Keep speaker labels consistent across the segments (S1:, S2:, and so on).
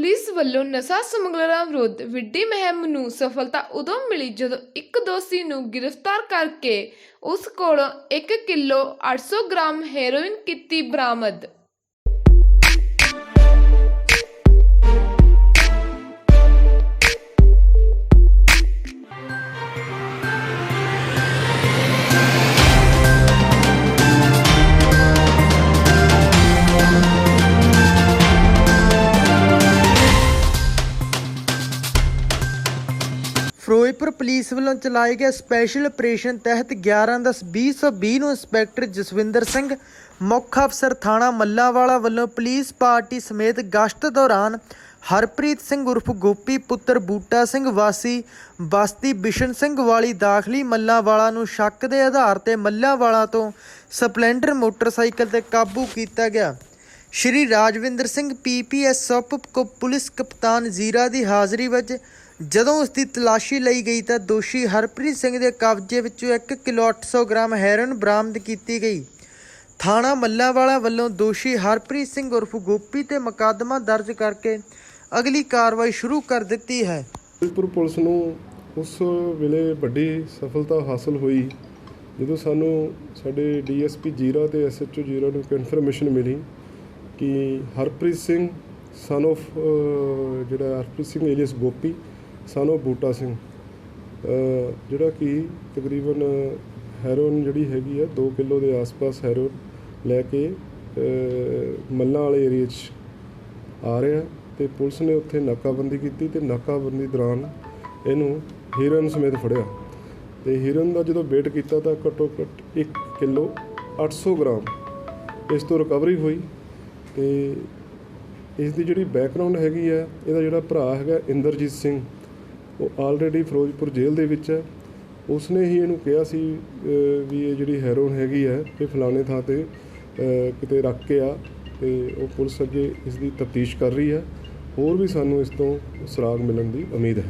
S1: Police ਵੱਲੋਂ ਨਸ਼ਾ ਸਮਗਲਰਾਂ ਵਿਰੁੱਧ ਵਿੱਢੀ ਮੁਹਿੰਮ ਨੂੰ ਸਫਲਤਾ ਉਦੋਂ ਮਿਲੀ ਜਦੋਂ ਇੱਕ ਦੋਸ਼ੀ ਨੂੰ ਗ੍ਰਿਫਤਾਰ ਕਰਕੇ ਉਸ ਕੋਲੋਂ 1 ਕਿਲੋ 800 ਗ੍ਰਾਮ ਹੈਰੋਇਨ ਕੀਤੀ ਬਰਾਮਦ।
S2: ਫਿਰੋਜ਼ਪੁਰ ਪੁਲਿਸ ਵੱਲੋਂ ਚਲਾਏ ਗਏ ਸਪੈਸ਼ਲ ਆਪਰੇਸ਼ਨ ਤਹਿਤ 11/10/2020 ਨੂੰ ਇੰਸਪੈਕਟਰ ਜਸਵਿੰਦਰ ਸਿੰਘ, ਮੁੱਖ ਅਫਸਰ ਥਾਣਾ ਮੱਲਾਵਾਲਾ ਵੱਲੋਂ ਪੁਲਿਸ ਪਾਰਟੀ ਸਮੇਤ ਗਸ਼ਤ ਦੌਰਾਨ ਹਰਪ੍ਰੀਤ ਸਿੰਘ ਉਰਫ ਗੋਪੀ ਪੁੱਤਰ ਬੂਟਾ ਸਿੰਘ ਵਾਸੀ ਬਸਤੀ ਬਿਸ਼ਨ ਸਿੰਘ ਵਾਲੀ ਦਾਖਲੀ ਮੱਲਾਵਾਲਾ ਨੂੰ ਸ਼ੱਕ ਦੇ ਆਧਾਰ ਤੇ ਮੱਲਾਵਾਲਾ ਤੋਂ ਸਪਲੈਂਡਰ ਮੋਟਰਸਾਈਕਲ ਤੇ ਕਾਬੂ ਕੀਤਾ ਗਿਆ। ਸ਼੍ਰੀ ਰਾਜਵਿੰਦਰ ਸਿੰਘ ਪੀਪੀਐਸ ਸਬ ਕੋ ਪੁਲਿਸ ਕਪਤਾਨ ਜ਼ੀਰਾ ਦੀ ਹਾਜ਼ਰੀ ਵਿੱਚ ਜਦੋਂ ਉਸ ਦੀ ਤਲਾਸ਼ੀ ਲਈ ਗਈ ਤਾਂ ਦੋਸ਼ੀ ਹਰਪ੍ਰੀਤ ਸਿੰਘ ਦੇ ਕਬਜ਼ੇ ਵਿੱਚੋਂ 1 ਕਿਲੋ 800 ਗ੍ਰਾਮ ਹੈਰੋਇਨ ਬਰਾਮਦ ਕੀਤੀ ਗਈ। ਥਾਣਾ ਮੱਲਾਵਾਲਾ ਵੱਲੋਂ ਦੋਸ਼ੀ ਹਰਪ੍ਰੀਤ ਸਿੰਘ ਉਰਫ ਗੋਪੀ ਤੇ ਮੁਕੱਦਮਾ ਦਰਜ ਕਰਕੇ ਅਗਲੀ ਕਾਰਵਾਈ ਸ਼ੁਰੂ ਕਰ ਦਿੱਤੀ ਹੈ।
S3: ਫਿਰੋਜ਼ਪੁਰ ਪੁਲਿਸ ਨੂੰ ਉਸ ਵੇਲੇ ਵੱਡੀ ਸਫਲਤਾ ਹਾਸਲ ਹੋਈ, ਜਦੋਂ ਸਾਨੂੰ ਸਾਡੇ ਡੀਐਸਪੀ ਜੀਰਾ ਤੇ ਐਸਐਚਓ ਜੀਰਾ ਨੂੰ ਇੱਕ ਇਨਫੋਰਮੇਸ਼ਨ ਮਿਲੀ ਕਿ ਹਰਪ੍ਰੀਤ ਸਿੰਘ ਸਨ of ਜਿਹੜਾ Harpreet Singh alias Gopi son of Buta Singh. ਜਿਹੜਾ ਕਿ ਤਕਰੀਬਨ ਹੈਰੋਇਨ ਜਿਹੜੀ ਹੈਗੀ ਆ 2 ਕਿਲੋ ਦੇ ਆਸ-ਪਾਸ ਹੈਰੋਇਨ ਲੈ ਕੇ ਮੱਲਾਂ ਵਾਲੇ ਏਰੀਆ 'ਚ ਆ ਰਿਹਾ ਤੇ ਪੁਲਿਸ ਨੇ ਉੱਥੇ ਨਾਕਾਬੰਦੀ ਕੀਤੀ ਤੇ ਨਾਕਾਬੰਦੀ ਦੌਰਾਨ ਇਹਨੂੰ ਹੀਰਨ ਸਮੇਤ ਫੜਿਆ। ਤੇ ਹੀਰਨ ਦਾ ਜਦੋਂ ਵੇਟ ਕੀਤਾ ਤਾਂ ਘੱਟੋ ਘੱਟ 1 ਕਿਲੋ 800 ਗ੍ਰਾਮ ਇਸ ਤੋਂ ਰਿਕਵਰੀ ਹੋਈ ਤੇ ਇਸ ਦੀ ਜਿਹੜੀ ਬੈਕਗ੍ਰਾਉਂਡ ਹੈਗੀ ਆ, ਇਹਦਾ ਜਿਹੜਾ ਭਰਾ ਹੈਗਾ ਇੰਦਰਜੀਤ ਸਿੰਘ ਉਹ ਆਲਰੇਡੀ ਫਿਰੋਜ਼ਪੁਰ ਜੇਲ੍ਹ ਦੇ ਵਿੱਚ ਹੈ। ਉਸਨੇ ਹੀ ਇਹਨੂੰ ਕਿਹਾ ਸੀ ਵੀ ਇਹ ਜਿਹੜੀ ਹੈਰੋਇਨ ਹੈਗੀ ਹੈ, ਇਹ ਫਲਾਣੇ ਥਾਂ ਤੇ ਕਿਤੇ ਰੱਖ ਕੇ ਆ ਤੇ ਉਹ ਪੁਲਿਸ ਅੱਗੇ ਇਸ ਦੀ ਤਫਤੀਸ਼ ਕਰ ਰਹੀ ਹੈ। ਹੋਰ ਵੀ ਸਾਨੂੰ ਇਸ ਤੋਂ ਸੁਰਾਗ ਮਿਲਣ ਦੀ ਉਮੀਦ ਹੈ।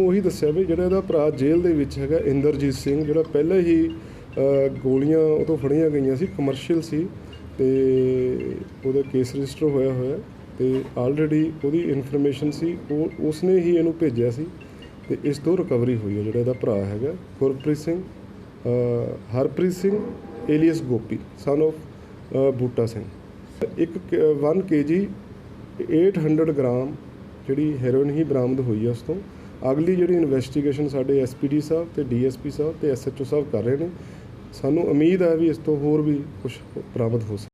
S3: ਉਹੀ ਦੱਸਿਆ ਵੀ ਜਿਹੜਾ ਇਹਦਾ ਭਰਾ ਜੇਲ੍ਹ ਦੇ ਵਿੱਚ ਹੈਗਾ, ਇੰਦਰਜੀਤ ਸਿੰਘ, ਜਿਹੜਾ ਪਹਿਲਾਂ ਹੀ ਗੋਲੀਆਂ ਉਹ ਤੋਂ ਫੜੀਆਂ ਗਈਆਂ ਸੀ ਕਮਰਸ਼ੀਅਲ ਸੀ ਤੇ ਉਹਦਾ ਕੇਸ ਰਜਿਸਟਰ ਹੋਇਆ ਹੋਇਆ ਤੇ ਆਲਰੇਡੀ ਉਹਦੀ ਇਨਫੋਰਮੇਸ਼ਨ ਸੀ। ਉਹ, ਉਸਨੇ ਹੀ ਇਹਨੂੰ ਭੇਜਿਆ ਸੀ। ਤੇ ਇਸ ਤੋਂ ਰਿਕਵਰੀ ਹੋਈ ਹੈ ਜਿਹੜਾ ਇਹਦਾ ਭਰਾ ਹੈਗਾ, Gurpreet Singh Harpreet Singh, alias Gopi son of Buta Singh. ਇੱਕ 1 ਕੇਜੀ 800 ਗ੍ਰਾਮ ਜਿਹੜੀ ਹੈਰੋਇਨ ਹੀ ਬਰਾਮਦ ਹੋਈ ਹੈ ਉਸ ਤੋਂ। ਅਗਲੀ ਜਿਹੜੀ ਇਨਵੈਸਟੀਗੇਸ਼ਨ ਸਾਡੇ ਐਸਪੀਡੀ ਸਾਹਿਬ ਤੇ ਡੀਐਸਪੀ ਸਾਹਿਬ ਤੇ ਐਸਐਚਓ ਸਾਹਿਬ ਕਰ ਰਹੇ ਨੇ। ਸਾਨੂੰ ਉਮੀਦ ਹੈ ਵੀ ਇਸ ਤੋਂ ਹੋਰ ਵੀ ਕੁਝ ਬਰਾਮਦ ਹੋ ਸਕੇ।